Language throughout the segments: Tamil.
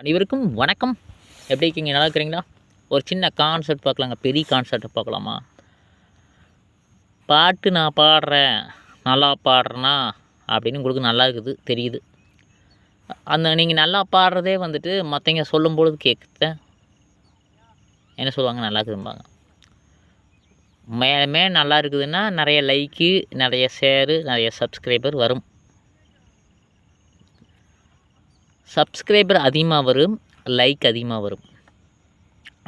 அனைவருக்கும் வணக்கம். எப்படி இருக்கீங்க? நல்லா இருக்கிறீங்களா? ஒரு சின்ன கான்சர்ட் பார்க்கலாங்க. பெரிய கான்சர்ட்டை பார்க்கலாமா? பாட்டு நான் பாடுறேன். நல்லா பாடுறேனா? அப்படின்னு உங்களுக்கு நல்லா இருக்குது தெரியுது. அந்த நீங்கள் நல்லா பாடுறதே வந்துட்டு மற்றவங்க சொல்லும்பொழுது கேட்குத என்ன சொல்லுவாங்க? நல்லா இருக்குதும்பாங்க மேலே நல்லா இருக்குதுன்னா நிறைய லைக்கு நிறைய ஷேரு நிறைய சப்ஸ்கிரைபர் வரும். சப்ஸ்கிரைபர் அதிகமாக வரும் லைக் அதிகமாக வரும்.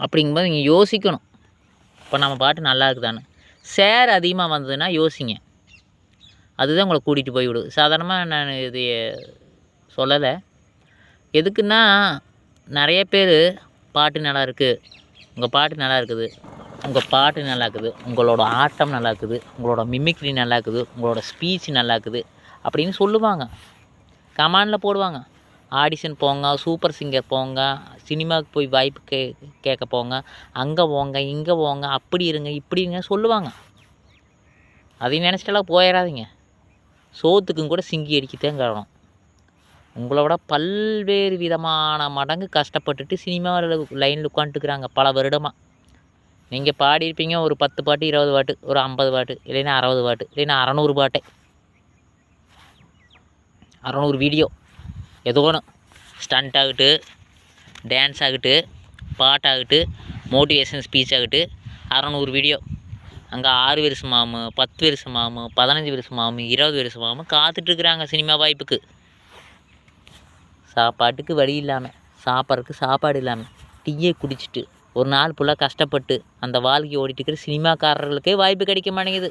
அப்படிங்கும்போது நீங்கள் யோசிக்கணும். இப்போ நம்ம பாட்டு நல்லா இருக்குதானே ஷேர் அதிகமாக வந்ததுன்னா யோசிங்க. அதுதான் உங்களை கூட்டிகிட்டு போய் விடும். சாதாரணமாக நான் இது சொல்லலை. எதுக்குன்னா நிறைய பேர் பாட்டு நல்லா இருக்குது உங்கள் பாட்டு நல்லா இருக்குது. உங்கள் பாட்டு நல்லா இருக்குது. உங்களோட ஆட்டம் நல்லா இருக்குது. உங்களோட மிமிக்ரி நல்லா இருக்குது. உங்களோட ஸ்பீச் நல்லா இருக்குது. அப்படின்னு சொல்லுவாங்க. கமாண்டில் போடுவாங்க. ஆடிஷன் போங்க சூப்பர் சிங்கர் போங்க சினிமாவுக்கு போய் வாய்ப்பு கே கேட்க போங்க அங்கே போங்க இங்கே போங்க அப்படி இருங்க இப்படி இருங்க சொல்லுவாங்க. அதையும் நினச்சிட்டெல்லாம் போயிடாதீங்க சோத்துக்கும் கூட சிங்கி அடிக்கத்தான் காரணம். உங்களோட பல்வேறு விதமான மடங்கு கஷ்டப்பட்டுட்டு சினிமாவில் லைனில் உட்காந்துட்டுக்கிறாங்க பல வருடமாக நீங்கள் பாடியிருப்பீங்க ஒரு பத்து பாட்டு இருபது பாட்டு ஒரு ஐம்பது பாட்டு இல்லைன்னா அறுபது பாட்டு இல்லைன்னா அறநூறு பாட்டே. அறநூறு வீடியோ. ஏதோ ஒன்று ஸ்டண்ட் ஆகிட்டு டான்ஸ் ஆகட்டு பாட்டாகட்டு மோட்டிவேஷன் ஸ்பீச் ஆகிட்டு அறநூறு வீடியோ அங்கே ஆறு வருஷம் மாமு பத்து வருஷம் மாமு பதினஞ்சு வருஷம் மாமு இருபது வருஷம் மாமு காத்துட்ருக்குறாங்க சினிமா வாய்ப்புக்கு. சாப்பாட்டுக்கு வழி இல்லாமல் சாப்பாடுக்கு சாப்பாடு இல்லாமல் டீயை குடிச்சிட்டு ஒரு நாள் ஃபுல்லாக கஷ்டப்பட்டு அந்த வாழ்க்கை ஓடிட்டு இருக்கிற சினிமாக்காரர்களுக்கே வாய்ப்பு கிடைக்க மாட்டேங்குது.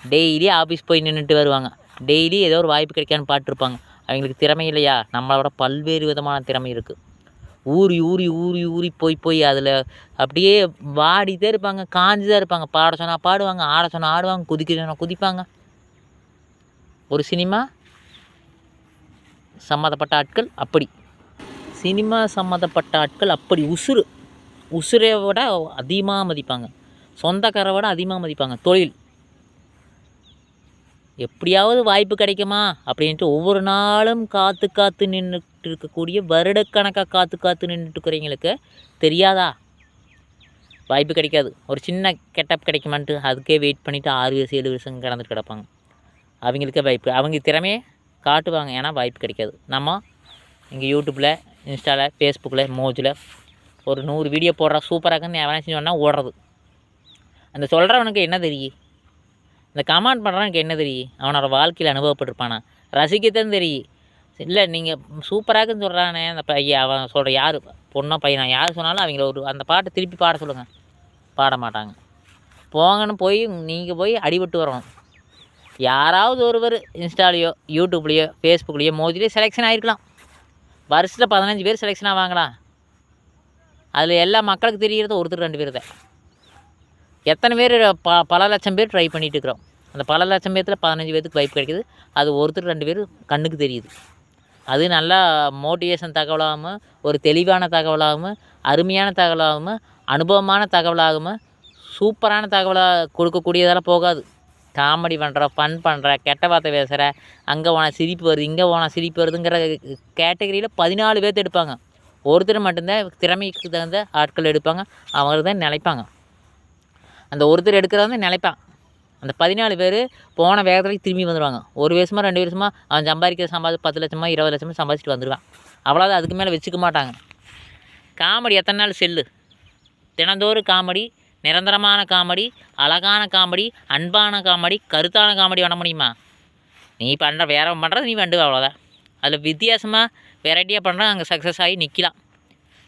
டெய்லி ஆஃபீஸ் போய் நின்றுட்டு வருவாங்க. டெய்லி ஏதோ ஒரு வாய்ப்பு கிடைக்கான்னு பாட்டிருப்பாங்க. அவங்களுக்கு திறமை இல்லையா? நம்மளோட பல்வேறு விதமான திறமை இருக்குது ஊறி ஊறி ஊறி ஊறி போய் போய் அதில் அப்படியே வாடிட்டே இருப்பாங்க காஞ்சி தான் இருப்பாங்க. பாட சொன்னால் பாடுவாங்க ஆட சொன்னால் ஆடுவாங்க குதிக்க சொன்னால் குதிப்பாங்க. ஒரு சினிமா சம்மந்தப்பட்ட ஆட்கள் அப்படி. சினிமா சம்மந்தப்பட்ட ஆட்கள் அப்படி. உசுறு. உசுரை விட அதிகமாக மதிப்பாங்க. சொந்தக்காரை விட அதிகமாக மதிப்பாங்க. தொழில். எப்படியாவது வாய்ப்பு கிடைக்குமா அப்படின்ட்டு ஒவ்வொரு நாளும் காத்து காத்து நின்றுட்டு இருக்கக்கூடிய வருடக்கணக்காக காத்து காத்து நின்றுட்டு இருக்கிறவங்களுக்கு தெரியாதா? வாய்ப்பு கிடைக்காது. ஒரு சின்ன கெட்டப் கிடைக்குமான்ட்டு அதுக்கே வெயிட் பண்ணிவிட்டு ஆறு வருஷம் ஏழு வருஷம் கிடந்துட்டு கிடப்பாங்க. அவங்களுக்கே வாய்ப்பு. அவங்க திறமையை காட்டுவாங்க. ஏன்னா வாய்ப்பு கிடைக்காது. நம்ம இங்கே யூடியூப்பில் இன்ஸ்டாவில் ஃபேஸ்புக்கில் மோஜில் ஒரு நூறு வீடியோ போடுற சூப்பராக இருக்குன்னு எவனா சொன்னால் ஓடுறது. அந்த சொல்கிறவனுக்கு என்ன தெரியும்? இந்த கமெண்ட் பண்ணுறவனுக்கு என்ன தெரியும்? அவனோட வாழ்க்கையில் அனுபவப்பட்டிருப்பானா? ரசிக்கத்தான் தெரியும். இல்லை நீங்கள் சூப்பராக இருக்குன்னு சொல்கிறானே அந்த பையன் அவன் சொல்கிற யார் பொண்ணோ பையனா யார் சொன்னாலும் அவங்கள ஒரு அந்த பாட்டை திருப்பி பாட சொல்லுங்கள் பாட மாட்டாங்க. போங்கன்னு போய் நீங்கள் போய் அடிபட்டு வரணும். யாராவது ஒருவர் இன்ஸ்டாலேயோ யூடியூப்லேயோ ஃபேஸ்புக்லேயோ மோதிலேயோ செலெக்ஷன் ஆகிருக்கலாம் வருஷத்தில் பதினஞ்சு பேர் செலெக்ஷன் ஆவாங்களா அதில் எல்லா மக்களுக்கு தெரிகிறது ஒருத்தர் ரெண்டு பேர் தான். எத்தனை பேர் ப பல லட்சம் பேர் ட்ரை பண்ணிகிட்டு இருக்கிறோம் அந்த பல லட்சம் பேர்த்தில் பதினஞ்சு பேருக்கு வாய்ப்பு கிடைக்குது. அது ஒருத்தர் ரெண்டு பேர் கண்ணுக்கு தெரியுது. அது நல்லா மோட்டிவேஷன் தகவலாகவும் ஒரு தெளிவான தகவலாகவும் அருமையான தகவலாகவும் அனுபவமான தகவலாகவும் சூப்பரான தகவலாக கொடுக்கக்கூடியதெல்லாம் போகாது. காமெடி பண்ணுற ஃபன் பண்ணுற கெட்ட வார்த்தை பேசுகிற அங்கே போனால் சிரிப்பு வருது இங்கே போனால் சிரிப்பு வருதுங்கிற கேட்டகரியில் பதினாலு பேர்த்து எடுப்பாங்க. ஒருத்தர் மட்டும்தான் திறமைக்கு தகுந்த ஆட்கள் எடுப்பாங்க. அவங்க தான் நினைப்பாங்க. அந்த ஒருத்தர் எடுக்கிறவங்க நிலைப்பான் அந்த பதினாலு பேர் போன வேகத்துக்கு திரும்பி வந்துடுவாங்க ஒரு வருஷமாக ரெண்டு வருஷமாக அவன் சம்பாதிக்கிற சம்பாதி பத்து லட்சமாக இருபது லட்சமாக சம்பாதிச்சிட்டு வந்துடுவான் அவ்வளோதான் அதுக்கு மேலே வச்சுக்க மாட்டாங்க. காமெடி எத்தனை நாள் செல்லு. தினந்தோறும் காமெடி நிரந்தரமான காமெடி அழகான காமெடி அன்பான காமெடி கருத்தான காமெடி பண்ண முடியுமா? நீ பண்ணுற வேற பண்ணுறது நீ வேண்டு அவ்வளோதான் அதில் வித்தியாசமாக வெரைட்டியாக பண்ணுற அங்கே சக்ஸஸ் ஆகி நிற்கலாம்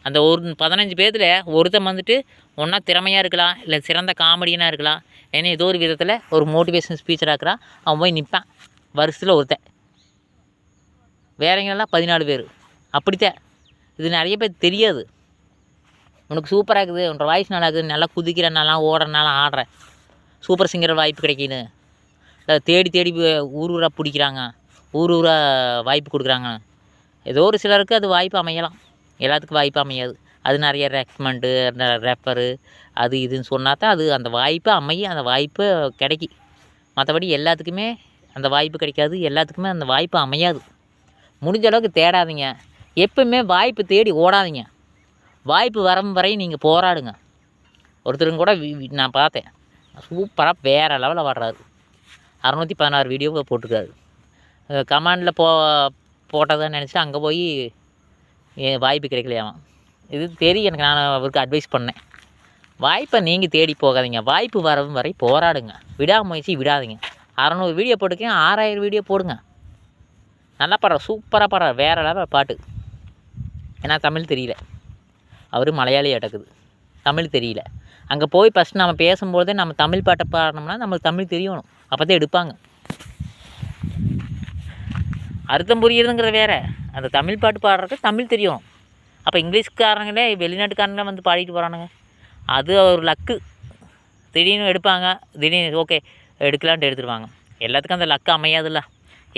அந்த ஒரு பதினஞ்சு பேர்த்தில் ஒருத்தன் வந்துட்டு ஒன்றா திறமையாக இருக்கலாம் இல்லை சிறந்த காமெடியனாக இருக்கலாம். ஏன்னா ஏதோ ஒரு விதத்தில் ஒரு மோட்டிவேஷன் ஸ்பீச்சராக இருக்கிறான் அவன் போய் நிற்பான் வருஷத்தில் ஒருத்தன். வேறங்கெல்லாம் பதினாலு பேர். அப்படித்தான். இது நிறைய பேர் தெரியாது. உனக்கு சூப்பராக இருக்குது. உன்னோட வாய்ஸ் நல்லா இருக்குது. நல்லா குதிக்கிற நல்லா ஓடுற நல்லா சூப்பர் சிங்கர் வாய்ப்பு கிடைக்கிது இல்லை தேடி தேடி ஊர் ஊராக பிடிக்கிறாங்க. ஊர் ஊராக வாய்ப்பு கொடுக்குறாங்க. ஏதோ ஒரு சிலருக்கு அது வாய்ப்பு அமையலாம். எல்லாத்துக்கும் வாய்ப்பு அமையாது. அது நிறைய ரெக்கமெண்டு ரெஃபரு அது இதுன்னு சொன்னால் தான் அது அந்த வாய்ப்பு அமையும் அந்த வாய்ப்பு கிடைக்கி மற்றபடி எல்லாத்துக்குமே அந்த வாய்ப்பு கிடைக்காது எல்லாத்துக்குமே அந்த வாய்ப்பு அமையாது. முடிஞ்ச அளவுக்கு தேடாதீங்க. எப்பவுமே வாய்ப்பு தேடி ஓடாதீங்க. வாய்ப்பு வரும் வரை நீங்கள் போராடுங்க. ஒருத்தருங்க கூட வி- நான் பார்த்தேன். சூப்பராக வேறு லெவலில் வர்றாரு. அறநூற்றி பதினாறு வீடியோ போட்டிருக்காரு. கமாண்டில் போ போட்டதான்னு நினச்சி அங்கே போய் வாய்ப்பு கிடைக்கலையாம் இது தெரியும் எனக்கு நான் அவருக்கு அட்வைஸ் பண்ணேன். வாய்ப்பை நீங்கள் தேடி போகாதீங்க. வாய்ப்பு வரவும் வரை போராடுங்க. விடாமுயற்சி விடாதீங்க. அறநூறு வீடியோ போட்டுக்கேன் ஆறாயிரம் வீடியோ போடுங்க. நல்லா பாடுற சூப்பராக பாடுற வேறு லெவல் பாட்டு. ஏன்னா தமிழ் தெரியல. அவர் மலையாளி அடக்குது தமிழ் தெரியல. அங்கே போய் ஃபஸ்ட் நம்ம பேசும்போதே நம்ம தமிழ் பாட்டை பாடினோம்னா நம்மளுக்கு தமிழ் தெரியணும். அப்போ தான் எடுப்பாங்க. அர்த்தம் புரியுதுங்கிறது வேற. அந்த தமிழ் பாட்டு பாடுறதுக்கு தமிழ் தெரியும். அப்போ இங்கிலீஷ்காரங்களே வெளிநாட்டுக்காரங்களே வந்து பாடிட்டு போகிறானுங்க அது ஒரு லக்கு. திடீர்னு எடுப்பாங்க. திடீர்னு ஓகே எடுக்கலான்ட்டு எடுத்துருவாங்க. எல்லாத்துக்கும் அந்த லக்கு அமையாதுல்ல.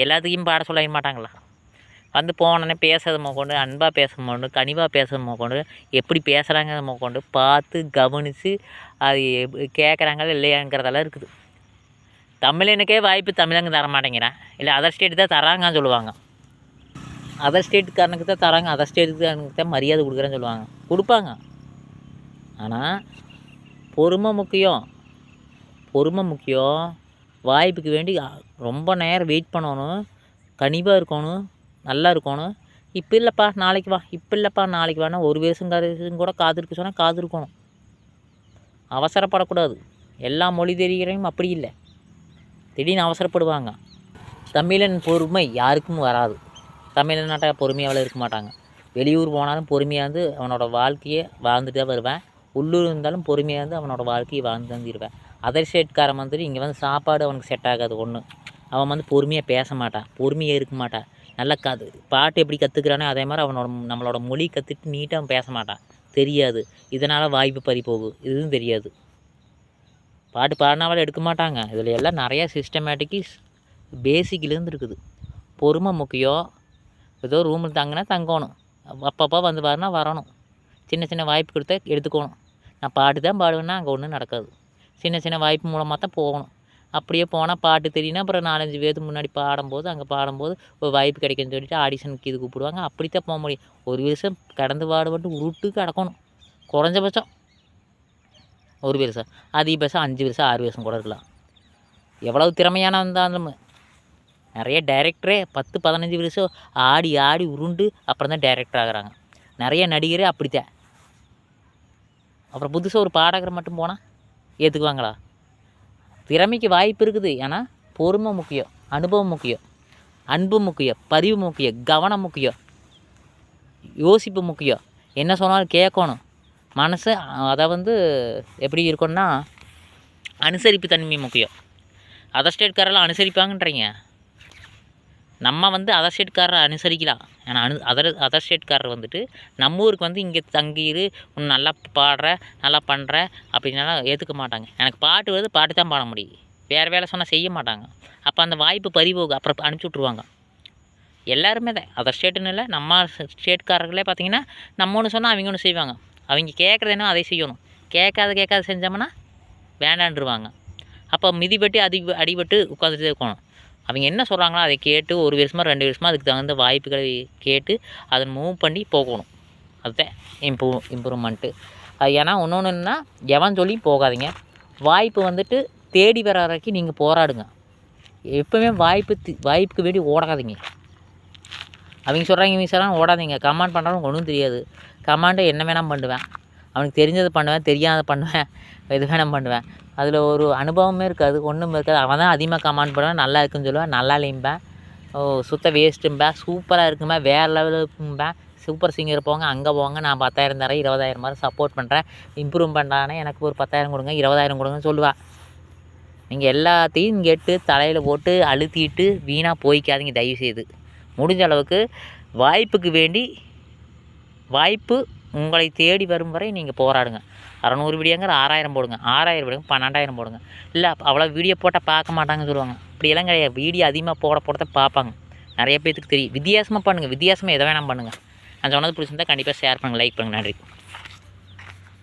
எல்லாத்துக்கும் பாட சொல்ல மாட்டாங்களா வந்து போனோடனே பேசுறது முக்கொண்டு அன்பாக பேச கொண்டு கனிவாக பேசுறது முக்கொண்டு எப்படி பேசுகிறாங்க கொண்டு பார்த்து கவனித்து அது கேட்குறாங்களா இல்லையாங்கிறதெல்லாம் இருக்குது. தமிழனுக்கே வாய்ப்பு தமிழங்க தர மாட்டேங்கிறேன் இல்லை அதர் ஸ்டேட் தான் தராங்கன்னு சொல்லுவாங்க. அதர் ஸ்டேட்டுக்காரனுக்கு தான் தராங்க அதர் ஸ்டேட்டுக்காரனுக்கு தான் மரியாதை கொடுக்குறேன்னு சொல்லுவாங்க. கொடுப்பாங்க. ஆனால் பொறுமை முக்கியம். பொறுமை முக்கியம். வாய்ப்புக்கு வேண்டி ரொம்ப நேரம் வெயிட் பண்ணணும். கனிவாக இருக்கணும். நல்லா இருக்கணும். இப்போ இல்லைப்பா நாளைக்கு வா. இப்போ இல்லைப்பா நாளைக்கு வானா ஒரு வருஷம் கருஷம் கூட காது இருக்க சொன்னால் காது இருக்கணும் அவசரப்படக்கூடாது. எல்லா மொழி தெரிகிறவங்க அப்படி இல்லை. திடீர்னு அவசரப்படுவாங்க. தமிழன் பொறுமை யாருக்கும் வராது. தமிழ்நாட்டை பொறுமையாகவே இருக்க மாட்டாங்க. வெளியூர் போனாலும் பொறுமையாக இருந்து அவனோட வாழ்க்கையை வாழ்ந்துட்டு தான் வருவேன். உள்ளூர் இருந்தாலும் பொறுமையாக இருந்து அவனோட வாழ்க்கையை வாழ்ந்து தந்துடுவேன் அதர் ஸ்டேட்காரன் வந்துட்டு இங்கே வந்து சாப்பாடு அவனுக்கு செட் ஆகாது ஒன்று அவன் வந்து பொறுமையாக பேச மாட்டான். பொறுமையாக இருக்க மாட்டான். நல்லா கது பாட்டு எப்படி கற்றுக்கிறானோ அதே மாதிரி அவனோட நம்மளோட மொழி கற்றுட்டு நீட்டாக அவன் பேச மாட்டான். தெரியாது. இதனால் வாய்ப்பு பறி போகும் இதுவும் தெரியாது. பாட்டு பாடினாவில் எடுக்க மாட்டாங்க. இதில் எல்லாம் நிறையா சிஸ்டமேட்டிக்கி பேசிக்லேருந்து இருக்குது. பொறுமை முக்கியம். ஏதோ ரூமில் தங்கினா தங்கணும். அப்பப்போ வந்து பாருனா வரணும். சின்ன சின்ன வாய்ப்பு கொடுத்தா எடுத்துக்கணும். நான் பாட்டு தான் பாடுவேன்னா அங்கே ஒன்றும் நடக்காது. சின்ன சின்ன வாய்ப்பு மூலமாக தான் போகணும். அப்படியே போனால் பாட்டு தெரியும்னா அப்புறம் நாலஞ்சு பேருக்கு முன்னாடி பாடும்போது அங்கே பாடும்போது ஒரு வாய்ப்பு கிடைக்குன்னு சொல்லிட்டு ஆடிஷனுக்கு இது கூப்பிடுவாங்க. அப்படித்தான் போக முடியும். ஒரு வருஷம் கடந்து பாடுபட்டு உருட்டு கிடக்கணும். குறைஞ்சபட்சம். ஒரு வருஷம். அதிகபட்சம் அஞ்சு வருஷம் ஆறு வருஷம் கூட இருக்கலாம். எவ்வளவு திறமையான இருந்தாலும் நிறைய டைரக்டரே பத்து பதினஞ்சு வருஷம் ஆடி ஆடி உருண்டு அப்புறம் தான் டைரக்டர் ஆகிறாங்க. நிறைய நடிகரே அப்படித்தான். அப்புறம் புதுசாக ஒரு பாடகர் மட்டும் போனால் ஏற்றுக்குவாங்களா திறமைக்கு வாய்ப்பு இருக்குது. ஏன்னா பொறுமை முக்கியம் அனுபவம் முக்கியம் அன்பு முக்கியம் பதிவு முக்கியம் கவனம் முக்கியம் யோசிப்பு முக்கியம். என்ன சொன்னாலும் கேட்கணும். மனசு அதை வந்து எப்படி இருக்கணும்னா அனுசரிப்பு தன்மை முக்கியம். அதர் ஸ்டேட்காரெல்லாம் அனுசரிப்பாங்கன்றீங்க. நம்ம வந்து அதர் ஸ்டேட்காரரை அனுசரிக்கலாம். ஏன்னா அனு அதர் அதர் ஸ்டேட்காரர் வந்துட்டு நம்ம ஊருக்கு வந்து இங்கே தங்கியிரு உன் நல்லா பாடுற நல்லா பண்ணுற அப்படின்னா ஏற்றுக்க மாட்டாங்க. எனக்கு பாட்டு வருது பாட்டு தான் பாட முடியும். வேறு வேலை சொன்னால் செய்ய மாட்டாங்க. அப்போ அந்த வாய்ப்பு பறிபோகு அப்புறம் அனுப்பிச்சி விட்ருவாங்க எல்லாருமே தான். அதர் ஸ்டேட்டுன்னு இல்லை நம்ம ஸ்டேட்காரர்களே பார்த்தீங்கன்னா நம்ம ஒன்று சொன்னால் அவங்க ஒன்று செய்வாங்க. அவங்க கேட்குறது என்ன அதை செய்யணும். கேட்காத கேட்காத செஞ்சோம்னா வேண்டான்ருவாங்க அப்போ மிதிப்பட்டு அடி அடிபட்டு உட்காந்துட்டு இருக்கணும். அவங்க என்ன சொல்கிறாங்களோ அதை கேட்டு ஒரு வருஷமாக ரெண்டு வருஷமாக அதுக்கு தகுந்த வாய்ப்புகளை கேட்டு அதை மூவ் பண்ணி போகணும். அதுதான் இம்ப்ரூவ் இம்ப்ரூவ்மெண்ட்டு ஏன்னா ஒன்று என்னன்னா எவன் சொல்லி போகாதீங்க. வாய்ப்பு வந்துட்டு தேடி வர வரைக்கும் நீங்கள் போராடுங்க. எப்பவுமே வாய்ப்பு தி- வாய்ப்புக்கு வேண்டி ஓடாதீங்க. அவங்க சொல்கிறாங்க இவங்க சொல்கிறாங்க ஓடாதீங்க. கமாண்ட் பண்ணுறவங்க ஒன்றும் தெரியாது. கமாண்டை என்ன வேணால் பண்ணுவேன். அவனுக்கு தெரிஞ்சதை பண்ணுவேன் தெரியாத பண்ணுவேன் எது வேணால் பண்ணுவேன். அதில் ஒரு அனுபவமே இருக்காது ஒன்றும் இருக்காது. அவன் தான் அதிகமாக கமாண்ட் பண்ணுவான் நல்லா இருக்குன்னு சொல்லுவேன் நல்லா இல்லைம்பேன். ஓ சுத்த வேஸ்ட்டும்பேன் சூப்பராக இருக்கும்பா வேறு லெவலுக்கும்பேன் சூப்பர் சிங்கர் போங்க அங்கே போங்க நான் பத்தாயிரம் தரேன் இருபதாயிரம் மாதிரி சப்போர்ட் பண்ணுறேன் இம்ப்ரூவ் பண்ணுறானே எனக்கு ஒரு பத்தாயிரம் கொடுங்க இருபதாயிரம் கொடுங்கன்னு சொல்லுவாள் நீங்கள் எல்லாத்தையும் கேட்டு தலையில் போட்டு அழுத்திட்டு வீணாக போய்க்காதீங்க தயவு செய்து முடிஞ்ச அளவுக்கு வாய்ப்புக்கு வேண்டி வாய்ப்பு உங்களை தேடி வரும் வரை நீங்கள் போராடுங்க. அறநூறு வீடியோங்கிற ஆறாயிரம் போடுங்க. ஆறாயிரம் போடுங்க பன்னெண்டாயிரம் போடுங்க. இல்லை அவ்வளோ வீடியோ போட்டால் பார்க்க மாட்டாங்கன்னு சொல்லுவாங்க. அப்படியெல்லாம் கிடையாது. வீடியோ அதிகமாக போட போட பார்ப்பாங்க. நிறைய பேர்த்துக்கு தெரியும். வித்தியாசமாக பண்ணுங்கள் வித்தியாசமாக எதை வேணால் பண்ணுங்கள் நான் சொன்னது பிடிச்சிருந்தா கண்டிப்பாக ஷேர் பண்ணுங்கள் லைக் பண்ணுங்கள் நன்றி.